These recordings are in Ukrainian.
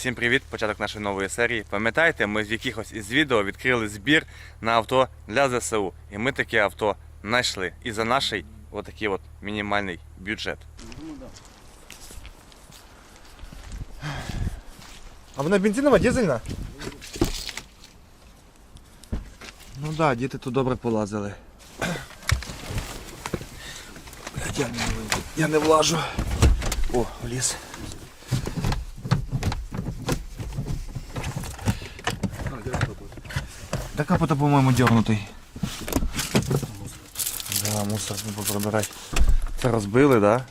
Всім привіт! Початок нашої нової серії. Пам'ятаєте, ми з якихось із відео відкрили збір на авто для ЗСУ. І ми таке авто знайшли. І за наш отакий от мінімальний бюджет. А вона бензинова, дизельна? Ну так, да, діти тут добре полазили. Я не, влажу. О, вліз. Да капота, по-моєму, дернутий. Да, мусор не поприбирай. Це розбили, да?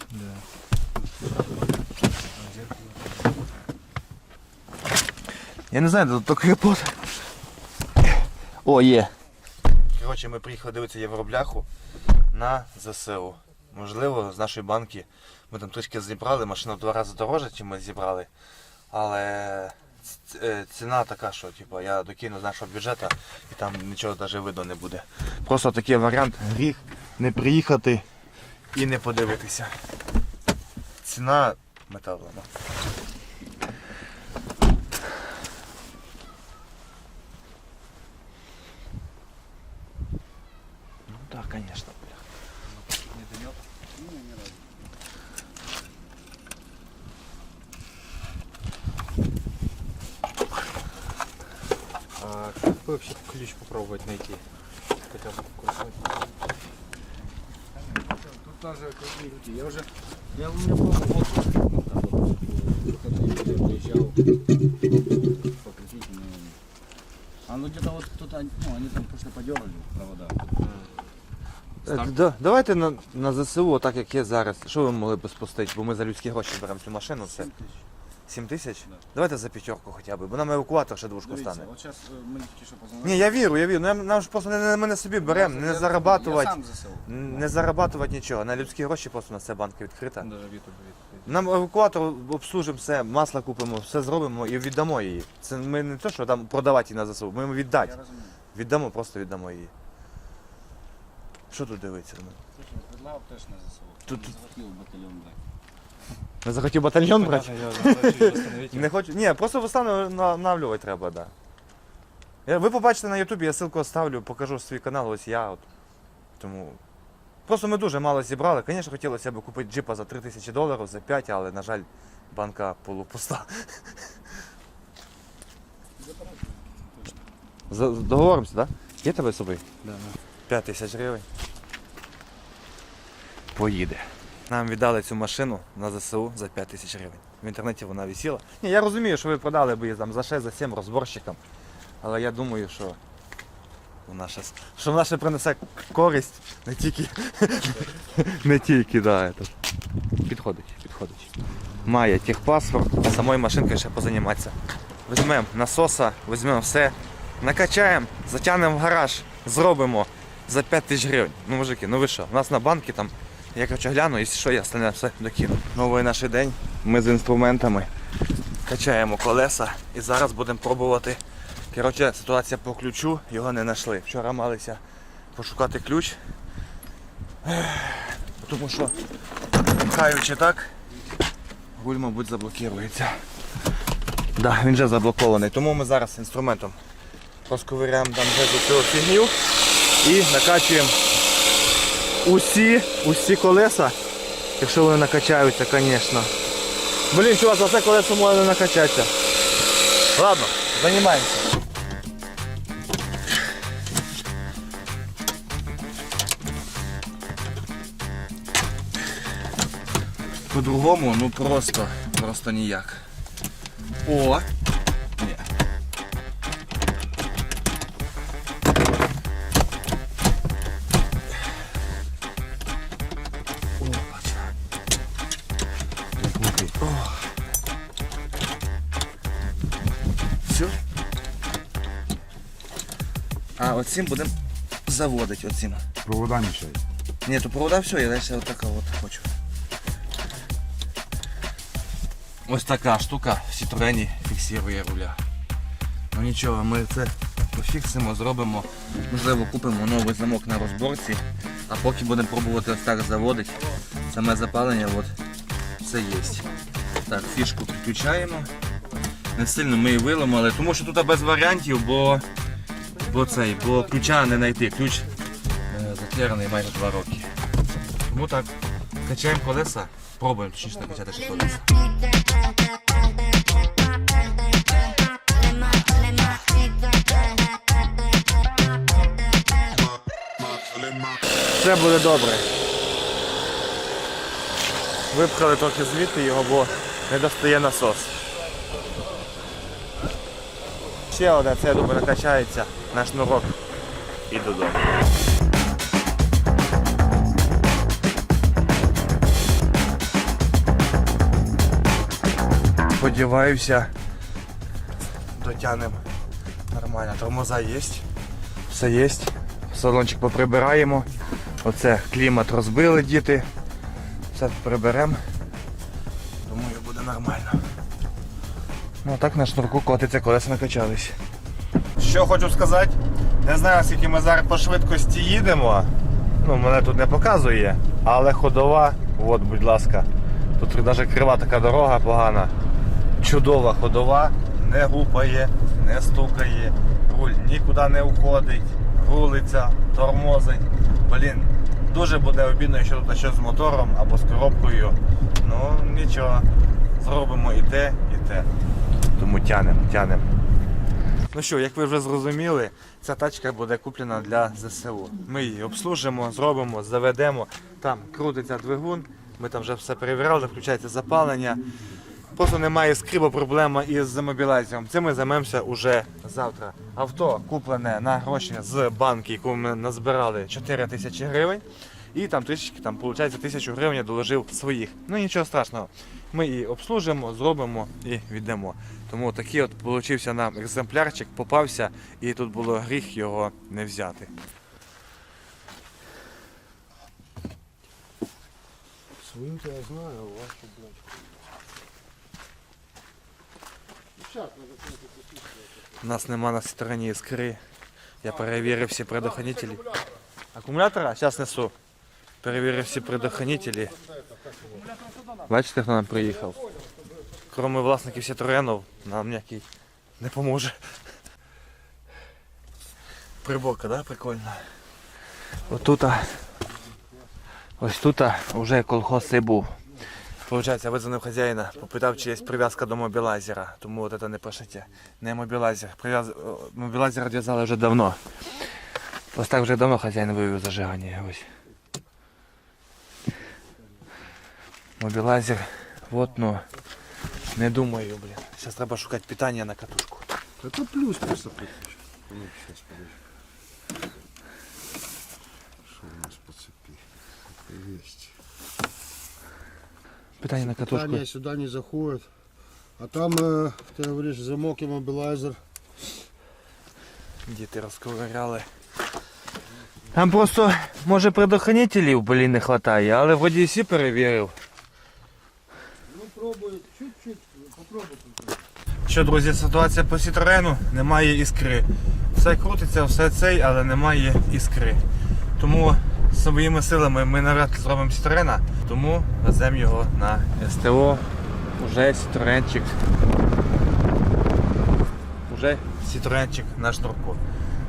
Я не знаю, тут тільки капот. О, є. Коротше, ми приїхали дивитися Євробляху на ЗСУ. Можливо, з нашої банки ми там трішки зібрали, машина в два рази дорожча, ніж ми зібрали. Але ціна така, що типу, я докину з нашого бюджету і там нічого навіть видно не буде. Просто такий варіант гріх не приїхати і не подивитися. Ціна металлена. Ну да, конечно, бля. Как вообще ключ попробовать найти? Хотя бы. Тут тоже какие люди. Я уже, я у меня пробовал вот, приезжал покрутить, но... А ну где-то вот кто-то, ну они там просто подергали провода. Е, да- Давайте на, на ЗСУ, так як є зараз. Що ви могли б спустити? Бо ми за людські гроші беремо цю машину. Це 7 тисяч? Да. Давайте за п'ятерку хоча б, бо нам евакуатор ще двушку Дивіться, стане. от зараз ми тільки що познайомилися. Ні, я вірю, я вірю. Нам, нам ж просто не, ми на собі беремо, не я- зарабатувати. Я сам ЗСУ. Не зарабатувати нічого. На людські гроші просто на це банка відкрита. Да, Віту, Віту. Нам евакуатор обслужимо все, масло купимо, все зробимо і віддамо її. Це ми не те, що там продавати її на ЗСУ, ми їм віддати. Я розумію. Віддамо, просто віддамо її. Що тут дивиться? Ну, предлагав теж на ЗСУ. Тут- Не захотів батальйон. Не захотів батальйон брати? я. Не хочу. Ні, просто встановлювати треба, так. Да. Ви побачите на Ютубі, я ссылку оставлю, покажу свій канал, ось я. От. Тому. Просто ми дуже мало зібрали. Звісно, хотілося б купити джипа за 3 тисячі доларів, за 5, але, на жаль, банка полупуста. Договоримося, так? Да? Є тебе з собою? Да, 5 тисяч гривень. Поїде. Нам віддали цю машину на ЗСУ за 5 тисяч гривень. В інтернеті вона висіла. Ні, я розумію, що ви продали б її там за 6, за 7 розборщикам. Але я думаю, що вона ще, що вона ще принесе користь не тільки. не тільки, это. Підходить, підходить. Має техпаспорт, самою машинкою ще позаніматися. Візьмемо насоса, візьмемо все, накачаємо, затягнемо в гараж, зробимо за 5 тисяч гривень. Ну, мужики, ну ви що? У нас на банки там, я короче гляну, якщо що, я остальне все докину. Новий наш день. Ми з інструментами качаємо колеса і зараз будемо пробувати. Коротше, ситуація по ключу, його не знайшли. Вчора малися пошукати ключ. Тому що, пхаючи так, руль, мабуть, заблокується. Да, він вже заблокований. Тому ми зараз інструментом розковиряємо там вже цю фігню і накачуємо усі, усі колеса, якщо вони накачаються, звісно. Блін, чувак, за це колесо може не накачатися. Ладно, займаємося. По-другому, ну просто, просто ніяк. О! А, оцим будемо заводити оцим. Провода мешают. Ні, то провода все, я далі отака от хочу. Ось така штука в Citroen фіксує руля. Ну нічого, ми це пофіксимо, зробимо. Можливо, купимо новий замок на розборці, а поки будемо пробувати ось так заводити. Саме запалення от, це є. Так, фішку підключаємо. Не сильно ми її виламали, тому що тут без варіантів, бо, бо цей, бо ключа не знайти. Ключ е, затеряний майже 2 роки. Тому так, качаємо колеса, пробуємо точніше накачати ще колеса. Все буде добре. Випхали трохи звідти його, бо не достає насос. Ще одне, це я думаю, накачається на шнурок і додому. Сподіваюся, дотягнемо нормально. Тормоза є, все є. Салончик поприбираємо. Оце клімат розбили діти. Все приберемо. Думаю, буде нормально. Ну а так на шнурку котиться, колеса накачались. Що хочу сказати, не знаю, скільки ми зараз по швидкості їдемо. Ну, мене тут не показує, але ходова, от, будь ласка. Тут навіть крива така дорога погана. Чудова ходова, не гупає, не стукає, руль нікуди не уходить, рулиться, тормозить. Блін, дуже буде обідно, якщо тут щось з мотором або з коробкою. Ну нічого, зробимо і те, і те. Тому тянемо, тянемо. Ну що, як ви вже зрозуміли, ця тачка буде куплена для ЗСУ. Ми її обслужимо, зробимо, заведемо. Там крутиться двигун, ми там вже все перевіряли, включається запалення. Просто немає іскри, бо проблема із мобілайзером. Цим ми займемося уже завтра. Авто куплене на гроші з банки, яку ми назбирали 4 тисячі гривень. І там трішечки, там, виходить, тисячу гривень я доложив своїх. Ну нічого страшного. Ми її обслужимо, зробимо і віддамо. Тому такий от получився нам екземплярчик, попався, і тут було гріх його не взяти. Свою-то я знаю, а вашу, блядь. У нас нема на стороні іскри. Я перевірив всі предохранителі. Акумулятора? Зараз несу. Перевірив всі предохранителі. Бачите, хто нам приїхав? Кроме власників Citroenів, нам ніякий не поможе. Приборка, да, прикольна. Отута. Ось тут вже колхоз цей був. Получається, визвонив хазяїна, попитав, чи є прив'язка до мобілайзера. Тому от це не пишете. Не мобілайзер. Прив'яз... Мобілайзер відв'язали вже давно. Ось так вже давно хазяїн вивів зажигання. Ось. Мобілайзер. Вот, ну. Не думаю, блін. Зараз треба шукати питання на катушку. Это плюс просто подключить. Ну, сейчас, подожди. Что у нас по цепи? Это есть. Питання на катушку. Питание сюда не заходит. А там, э, ты говоришь, замок и мобилайзер. Діти розковиряли. Там просто, може, предохранителів, блін, не вистачає, але вроді всі перевірив. Що, друзі, ситуація по Citroen, немає іскри. Все крутиться, все цей, але немає іскри. Тому своїми силами ми навряд ли зробимо Citroen, тому веземо його на СТО. Уже Citroenчик. Уже Citroenчик на шнурку.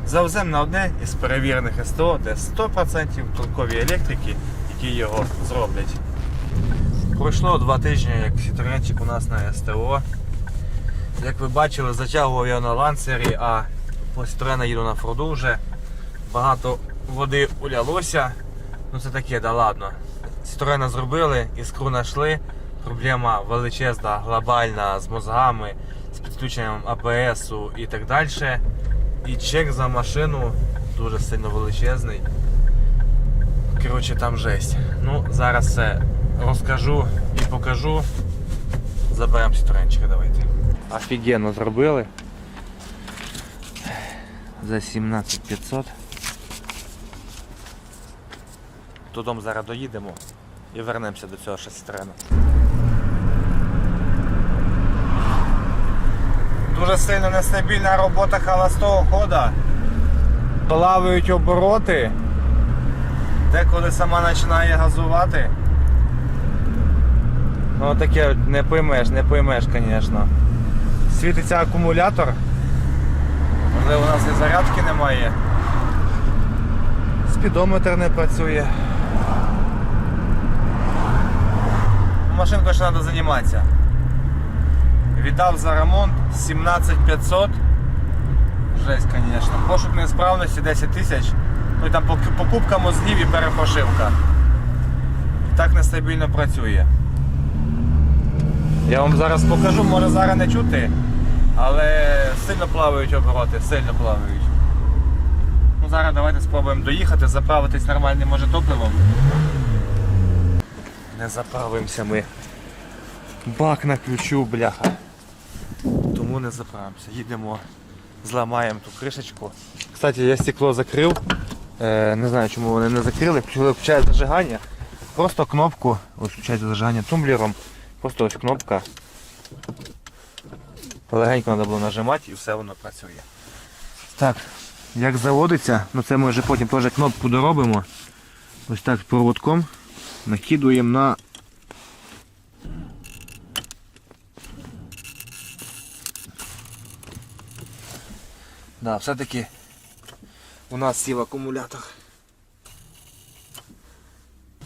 Завеземо на одне із перевірених СТО, де 100% толкові електрики, які його зроблять. Пройшло два тижні, як Citroenчик у нас на СТО. Як ви бачили, затягував я на ланцері, а по Citroen їду на Форду вже. Багато води улялося. Ну це таке, да ладно. Citroen зробили, іскру знайшли. Проблема величезна, глобальна з мозгами, з підключенням АБС і так далі. І чек за машину дуже сильно величезний. Коротше, там жесть. Ну, зараз все розкажу і покажу. Заберемо Citroenчика, давайте. Офігенно зробили. За 17500. Додому зараз доїдемо і вернемося до цього шестерена. Дуже сильно нестабільна робота холостого хода. Плавають обороти. Деколи сама починає газувати. Ну таке не поймеш, не поймеш, звісно. світиться акумулятор. Можливо, у нас і зарядки немає. Спідометр не працює. Машинкою ще треба займатися. Віддав за ремонт 17500. Жесть, звісно. Пошук несправності 10 тисяч. Ну і там покупка мозгів і перепрошивка. Так нестабільно працює. Я вам зараз покажу, може зараз не чути, але сильно плавають обороти, сильно плавають. Ну зараз давайте спробуємо доїхати, заправитись нормальним може топливом. Не заправимося ми. Бак на ключу, бляха. Тому не заправимося. Їдемо, зламаємо ту кришечку. Кстати, я стекло закрив. Е, не знаю, чому вони не закрили. Включили зажигання. Просто кнопку, ось включається зажигання тумблером. Просто ось кнопка. Легенько треба було нажимати і все воно працює. Так, як заводиться, ну це ми вже потім теж кнопку доробимо. Ось так проводком накидуємо на Да, все-таки у нас сів акумулятор.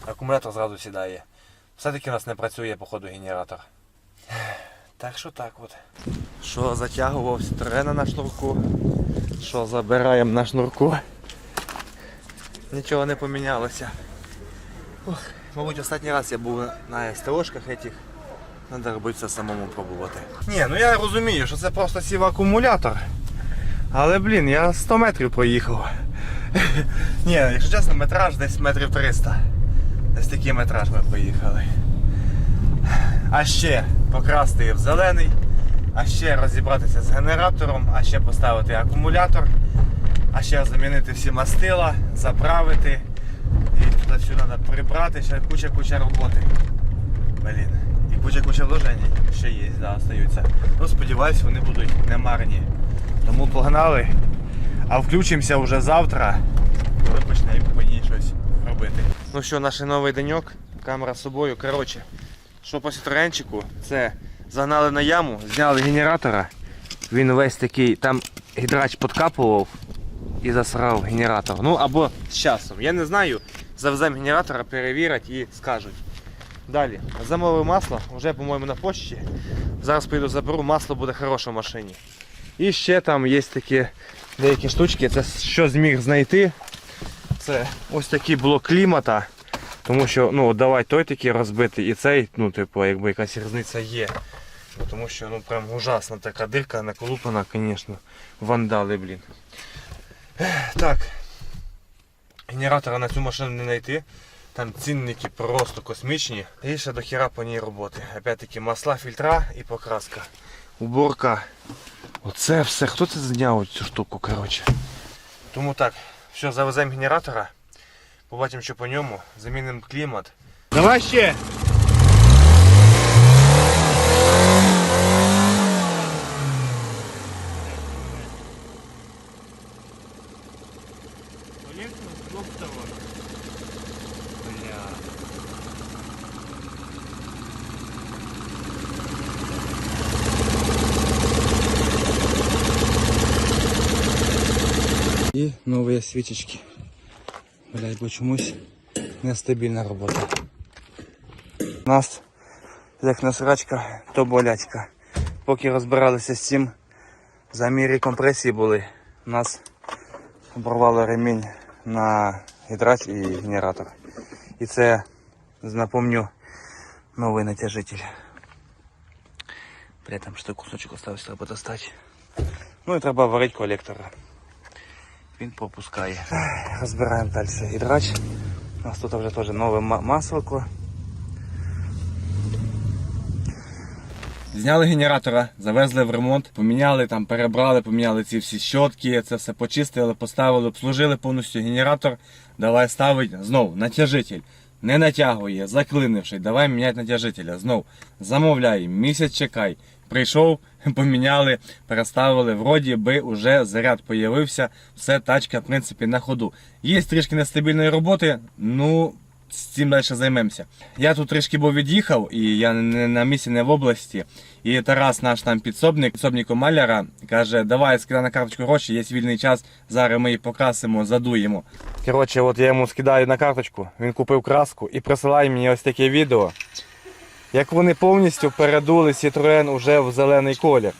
Акумулятор зразу сідає. Все-таки у нас не працює, походу, генератор. Так що так от. Що затягував трена на шнурку, що забираємо на шнурку. Нічого не помінялося. Ох, мабуть, останній раз я був на СТОшках этих. Треба робити все самому пробувати. Ні, ну я розумію, що це просто сів акумулятор. Але блін, я 100 метрів проїхав. Ні, якщо чесно, метраж десь метрів 300. Десь такий метраж ми поїхали. А ще покрасти в зелений, а ще розібратися з генератором, а ще поставити акумулятор, а ще замінити всі мастила, заправити. І туди все треба прибрати, ще куча-куча роботи. Блін. І куча-куча вложень ще є, да, остаються. Ну, сподіваюсь, вони будуть не марні. Тому погнали. А включимося вже завтра, коли почнемо по ній щось робити. Ну що, наш новий деньок, камера з собою. Коротше, що по сітроенчику, це загнали на яму, зняли генератора. Він весь такий, там гідрач подкапував і засрав генератор. Ну або з часом. Я не знаю. Завеземо генератора, перевірять і скажуть. Далі, замовив масло, вже, по-моєму, на почті. Зараз поїду заберу, масло буде хороше в машині. І ще там є такі деякі штучки, це що зміг знайти. Це ось такий блок клімата. Тому що ну давай той такий розбитий і цей, ну типу, якби якась різниця є. Ну, тому що ну прям ужасна така дирка наколупана, звісно. Вандали, блін. Так. Генератора на цю машину не знайти. Там цінники просто космічні. І ще до хіра по ній роботи. Опять-таки масла, фільтра і покраска. Уборка. Оце все. Хто це зняв цю штуку, коротше. Тому так, все, завеземо генератора. Побачимо, що по ньому. Замінимо клімат. Давай ще! І свічечки. Блять, бо чомусь нестабільна робота. У нас як насрачка, то болячка. Поки розбиралися з цим, заміри компресії були, у нас оборвало ремінь на гідрач і генератор. І це, напомню, новий натяжитель. Бля, там ще кусочок остався, треба достати. Ну і треба варити колектора. Він пропускає. Розбираємо далі гідрач. У нас тут вже теж нове ма- масло. Зняли генератора, завезли в ремонт, поміняли там, перебрали, поміняли ці всі щотки, це все почистили, поставили, обслужили повністю генератор. Давай ставить знов натяжитель. Не натягує, заклинивши, давай міняти натяжителя. Знов замовляй, місяць чекай. Прийшов, поміняли, переставили. Вроді би уже заряд появився, все, тачка, в принципі, на ходу. Є трішки нестабільної роботи, ну з цим далі займемося. Я тут трішки був від'їхав, і я не на місці, не в області. І Тарас, наш там підсобник, підсобнику маляра, каже, давай скидай на карточку гроші, є вільний час, зараз ми її покрасимо, задуємо. Коротше, от я йому скидаю на карточку, він купив краску і присилає мені ось таке відео. Як вони повністю передули Citroen уже в зелений колір.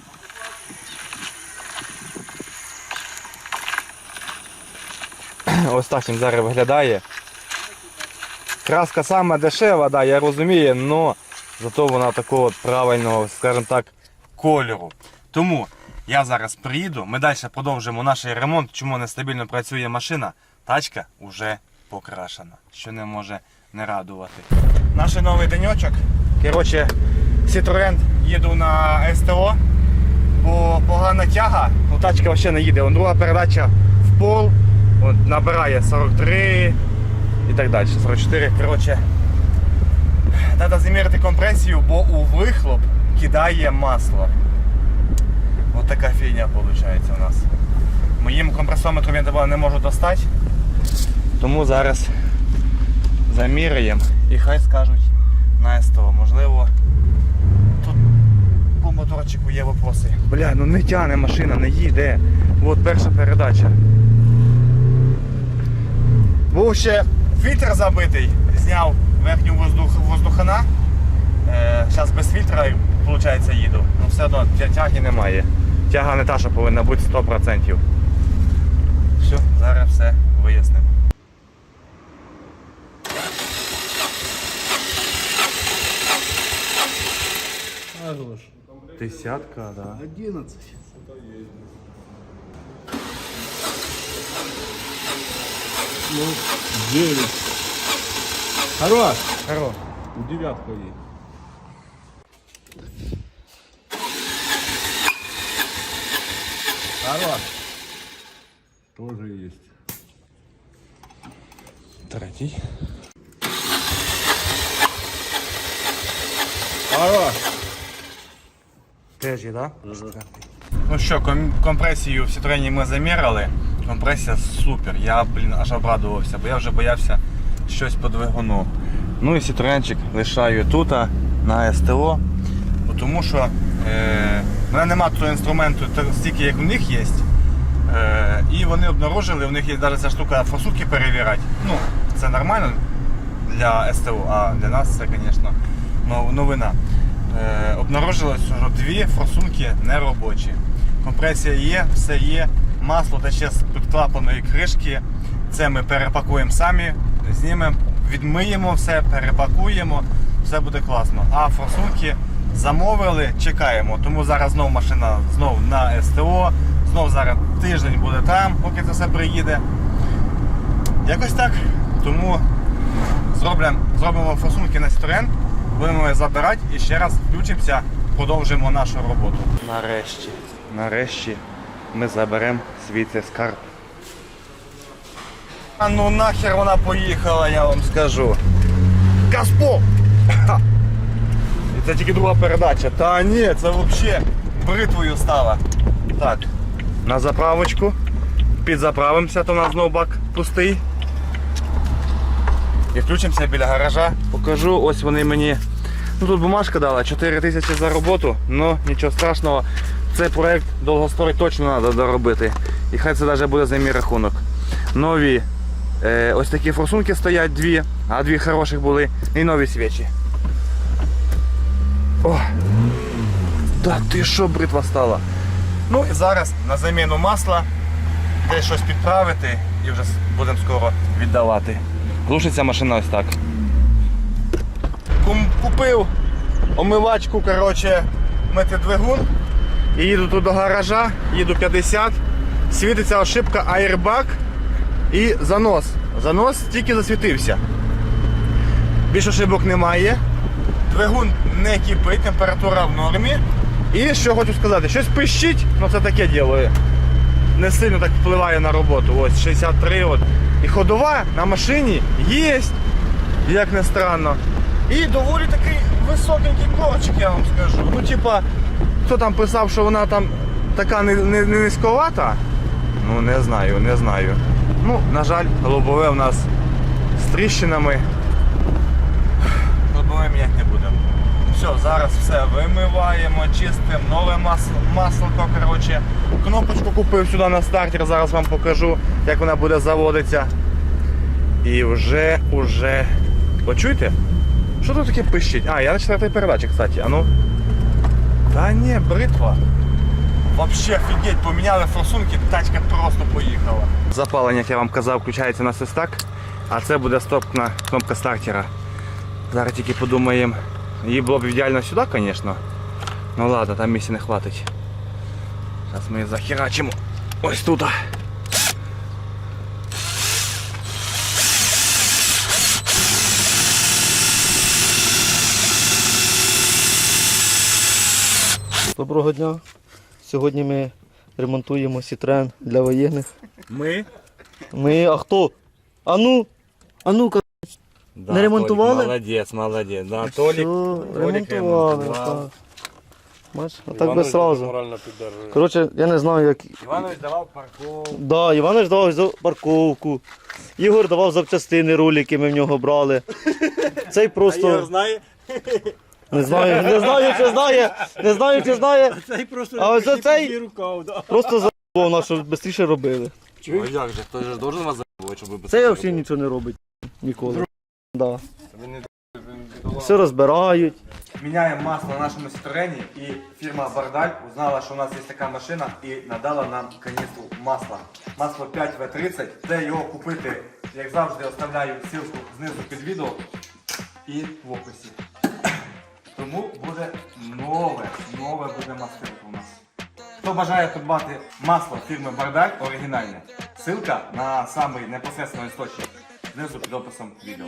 Ось так він зараз виглядає. Краска саме дешева, да, я розумію, але зато вона такого правильного, скажімо так, кольору. Тому я зараз приїду, ми далі продовжимо наш ремонт, чому нестабільно працює машина. Тачка вже покрашена, що не може не радувати. Наш новий денечок. Коротше, Citroen їду на СТО, бо погана тяга, ну тачка взагалі не їде. Друга передача в пол, от, набирає 43 і так далі. 44. Коротше, треба заміряти компресію, бо у вихлоп кидає масло. Ось така фігня виходить у нас. Моїм компресометром я тебе не можу достати. Тому зараз заміряємо і хай скажуть на СТО. Можливо, тут по моторчику є вопроси. Бля, ну не тяне машина, не їде. От перша передача. Був ще фільтр забитий, зняв верхню воздух, воздухана. Зараз без фільтра, виходить, їду. Ну все одно тяги немає. Тяга не та, що повинна бути 100%. Все, зараз все вияснимо. Хорош. Десятка, да. 11. Ну, 9. Хорош. Хорош. Девятка есть. Хорош. Тоже есть. Третій. Хорош. Теж є, так? Ну що, ком- компресію в Citroen ми заміряли. Компресія супер. Я, блін, аж обрадувався, бо я вже боявся щось по двигуну. Ну і Citroenчик лишаю тут, на СТО. бо Тому що е, в мене немає того інструменту стільки, як у них є. Е, і вони обнаружили, у них є навіть ця штука форсунки перевіряти. Ну, це нормально для СТО, а для нас це, звісно, нов- новина. Е, обнаружилось, що дві форсунки не робочі. Компресія є, все є, масло тече з підклапаної кришки. Це ми перепакуємо самі, знімемо, відмиємо все, перепакуємо, все буде класно. А форсунки замовили, чекаємо. Тому зараз знову машина знов на СТО, знов зараз тиждень буде там, поки це все приїде. Якось так. Тому зробимо, зробимо форсунки на Citroen, будемо їх забирати і ще раз включимося, продовжимо нашу роботу. Нарешті, нарешті ми заберемо свій цей скарб. А ну нахер вона поїхала, я вам скажу. І це тільки друга передача. Та ні, це взагалі бритвою стала. Так, на заправочку. Підзаправимося, то у нас знову бак пустий. І включимося біля гаража. Покажу, ось вони мені. Ну тут бумажка дала 4 тисячі за роботу, ну нічого страшного. Цей проект довгострой точно треба доробити. І хай це навіть буде за мій рахунок. Нові е, ось такі форсунки стоять дві, а дві хороших були. І нові свічі. О! Та ти що бритва стала? Ну і зараз на заміну масла десь щось підправити і вже будемо скоро віддавати. Глушиться машина ось так. Купив омивачку, коротше, мити двигун. І їду тут до гаража, їду 50, світиться ошибка Airbag і занос. Занос тільки засвітився. Більше ошибок немає. Двигун не кипить, температура в нормі. І що хочу сказати, щось пищить, ну це таке діло. Не сильно так впливає на роботу. Ось 63. От. І ходова на машині є, як не странно. І доволі такий високенький корчик, я вам скажу. Ну, типа, хто там писав, що вона там така не, не, не низьковата? Ну, не знаю, не знаю. Ну, на жаль, лобове у нас з тріщинами. нове міняти не будемо. Все, зараз все вимиваємо, чистимо, нове масло, масло коротше. Кнопочку купив сюди на стартер, зараз вам покажу, як вона буде заводитися. І вже, уже. Почуєте? Що тут таке пищить? А, я на четвертій передачі, кстати. А ну. Та ні, бритва. Вообще офігеть, поміняли форсунки, тачка просто поїхала. Запалення, як я вам казав, включається на свистак, а це буде стопна кнопка стартера. Зараз тільки подумаємо. Її було б ідеально сюди, звісно. Ну ладно, там місця не хватить. Зараз ми її захерачимо ось тут. Доброго дня. Сьогодні ми ремонтуємо Citroen для воєнних. Ми? Ми, а хто? А ну, а ну-ка, Да, Не ремонтували? Толік, молодець, молодець. Да, Толік, все, Толік ремонтували. ремонтував. так. Бач, а так би сразу. Морально піддержує. Коротше, я не знаю, як. Іванович давав парковку. Да, Іванович давав за парковку. Ігор давав запчастини, ролики ми в нього брали. Цей просто. знає? Не знаю, не знаю, чи знає. Не знаю, чи знає. Цей просто А ось оцей рукав, да. просто забув нас, щоб швидше робили. А як же, хтось же должен вас забувати, щоб ви Це взагалі нічого не робить. Ніколи. Да. Все розбирають. Міняємо масло на нашому Citroені і фірма Бардаль узнала, що у нас є така машина і надала нам каністру масла. Масло 5В30. Де його купити, як завжди, оставляю ссылку знизу під відео і в описі. Тому буде нове, нове буде мастилко у нас. Хто бажає придбати масло фірми Бардаль оригінальне, ссылка на самий непосередньо істочник знизу під описом відео.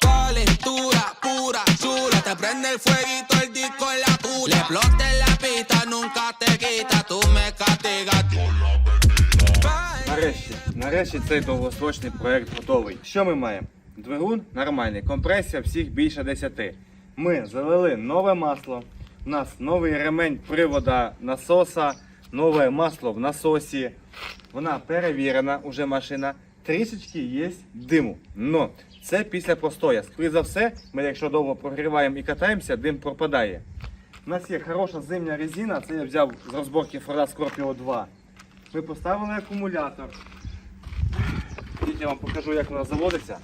Calentura pura, chula, te prende el fueguito, el disco en la tula. Le explote en la Нарешті, цей довгосрочний проект готовий. Що ми маємо? Двигун нормальний, компресія всіх більше 10. Ми залили нове масло. У нас новий ремень привода насоса, нове масло в насосі. Вона перевірена, уже машина. Трішечки є диму. Но це після простоя. Скоріше за все, ми якщо довго прогріваємо і катаємося, дим пропадає. У нас є хороша зимня резина, це я взяв з розборки Ford Scorpio 2. Ми поставили акумулятор. Я вам покажу, як вона заводиться.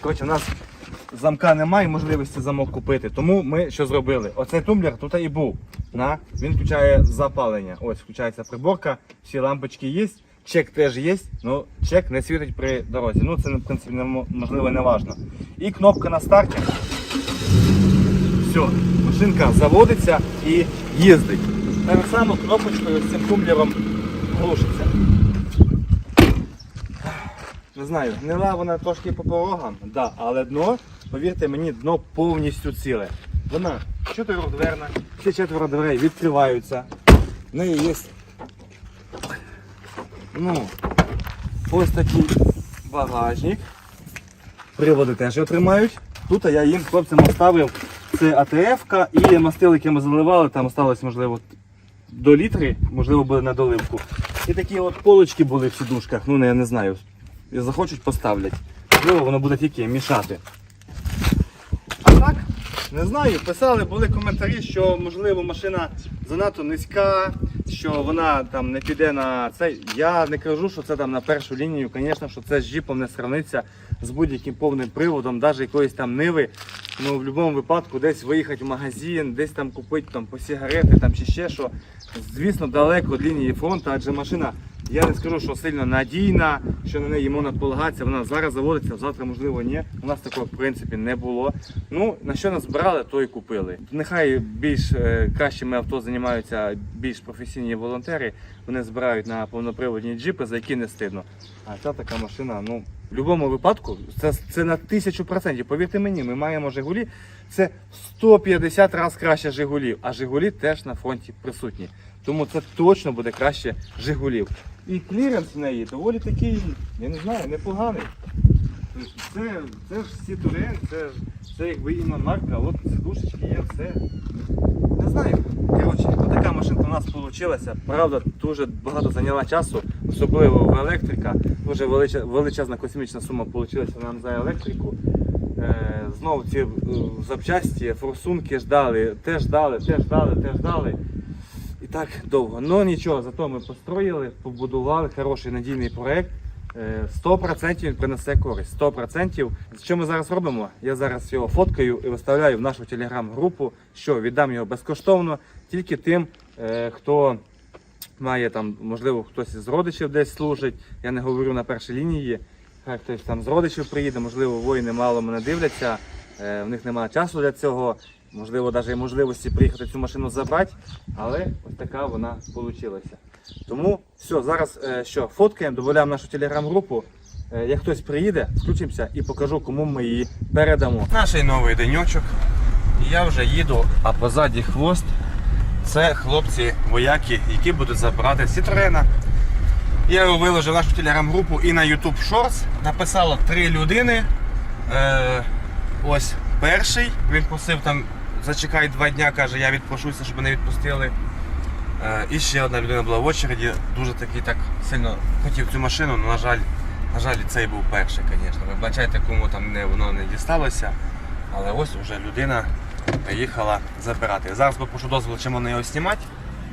Коротше, у нас замка немає можливості замок купити. Тому ми що зробили? Оцей тумблер тут і був. На, він включає запалення. Ось включається приборка, всі лампочки є. Чек теж є, але чек не світить при дорозі. Ну це в принципі можливо не важно. І кнопка на старті. Все, машинка заводиться і їздить. Так само кнопочкою з цим тумблером глушиться. Не знаю, гнила вона трошки по порогам, да, але дно, повірте мені, дно повністю ціле. Вона чотирьохдверна, всі четверо дверей відкриваються. В неї є ну, ось такий багажник. Приводи теж його тримають. Тут я їм хлопцям оставив це АТФ і мастил, яке ми заливали, там осталось, можливо, до літри, можливо, буде на доливку. І такі от полочки були в сідушках, ну я не знаю. І захочуть поставлять. Можливо, воно буде тільки мішати. А так, не знаю, писали, були коментарі, що можливо машина занадто низька, що вона там не піде на цей. Я не кажу, що це там на першу лінію. Звісно, що це з джіпом не сравниться з будь-яким повним приводом, навіть якоїсь там ниви. Ну, в будь-якому випадку десь виїхати в магазин, десь там купити там, по сигарети там, чи ще що. Звісно, далеко від лінії фронту, адже машина, я не скажу, що сильно надійна, що на неї можна полагатися. Вона зараз заводиться, завтра, можливо, ні. У нас такого в принципі не було. Ну, на що нас брали, то і купили. Нехай більш е, кращими авто займаються більш професійні волонтери. Вони збирають на повноприводні джипи, за які не стидно. А ця така машина, ну, в будь-якому випадку, це, це на тисячу процентів. Повірте мені, ми маємо Жигулі. Це 150 разів краще Жигулів, а Жигулі теж на фронті присутні. Тому це точно буде краще Жигулів. І кліренс в неї доволі такий, я не знаю, непоганий. Це, це ж Citroen, це, це якби іномарка, от сидушечки є, все. Не знаю. Коротше, така машинка у нас вийшла. Правда, дуже багато зайняла часу, особливо в електрика. Дуже величезна космічна сума вийшла нам за електрику. Е, знову ці е, запчасті, форсунки ждали, теж ждали, теж ждали, теж ждали. Так довго. Ну нічого, зато ми построїли, побудували хороший надійний проєкт. Е, 100% він принесе користь. 100%. Що ми зараз робимо? Я зараз його фоткаю і виставляю в нашу телеграм-групу, що віддам його безкоштовно тільки тим, е, хто має там, можливо, хтось із родичів десь служить. Я не говорю на першій лінії. Хай хтось там з родичів приїде, можливо, воїни мало мене дивляться, е, в них немає часу для цього. Можливо, навіть можливості приїхати цю машину забрати, але ось така вона вийшла. Тому все, зараз е, що, фоткаємо, додаємо нашу телеграм-групу. Е, як хтось приїде, включимося і покажу, кому ми її передамо. Наш новий денечок. Я вже їду, а позаді хвост це хлопці-вояки, які будуть забирати Citroena. Я його виложив нашу телеграм-групу і на YouTube Shorts. Написало три людини. Е, ось перший. Він просив там зачекай два дня, каже, я відпрошуся, щоб мене відпустили. Е, і ще одна людина була в очереді, дуже такий так сильно хотів цю машину, але на жаль, на жаль, цей був перший, звісно. Вибачайте, кому там не, воно не дісталося. Але ось вже людина приїхала забирати. Зараз попрошу дозволу, чим вона його знімати.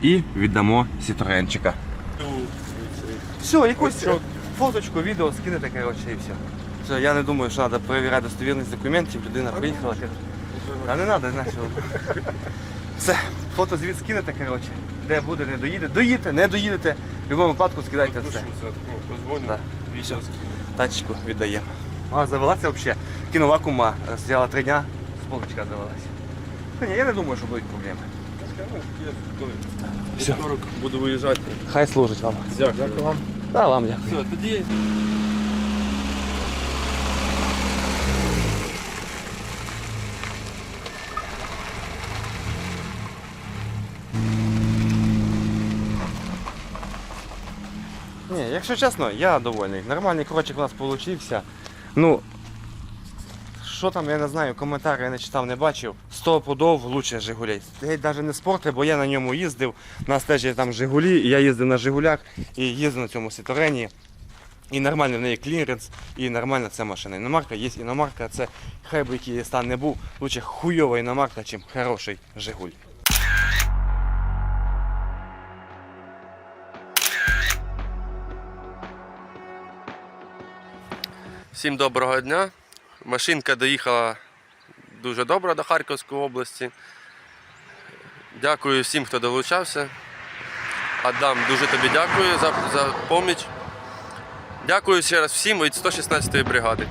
І віддамо Сітроенчика. Все, якусь фоточку, відео скинете, коротше, і все. Все, я не думаю, що треба перевіряти достовірність документів. Людина приїхала. каже, Та не треба, знаєш. Все, фото звід скинете, коротше. Де буде, не доїде. Доїдете, не доїдете. В будь-якому випадку скидайте все. Да. Все. Тачку віддаємо. А завелася взагалі. Кинула кума, стояла три дня, з полочка завелася. Та ні, я не думаю, що будуть проблеми. Все. Буду виїжджати. Хай служить вам. Дякую вам. Да, вам дякую. Все, тоді Ні, якщо чесно, я довольний. Нормальний крочик у нас вийшов. Ну, що там, я не знаю, коментарі я не читав, не бачив. 100 пудов лучше Жигулей. Геть навіть не спорти, бо я на ньому їздив. У нас теж є там Жигулі, і я їздив на Жигулях і їздив на цьому Сіторені. І нормально в неї кліренс, і нормальна ця машина. Іномарка є іномарка, це хай би який стан не був, лучше хуйова іномарка, чим хороший Жигуль. Всім доброго дня. Машинка доїхала дуже добре до Харківської області. Дякую всім, хто долучався. Адам, дуже тобі дякую за, за поміч. Дякую ще раз всім від 116-ї бригади.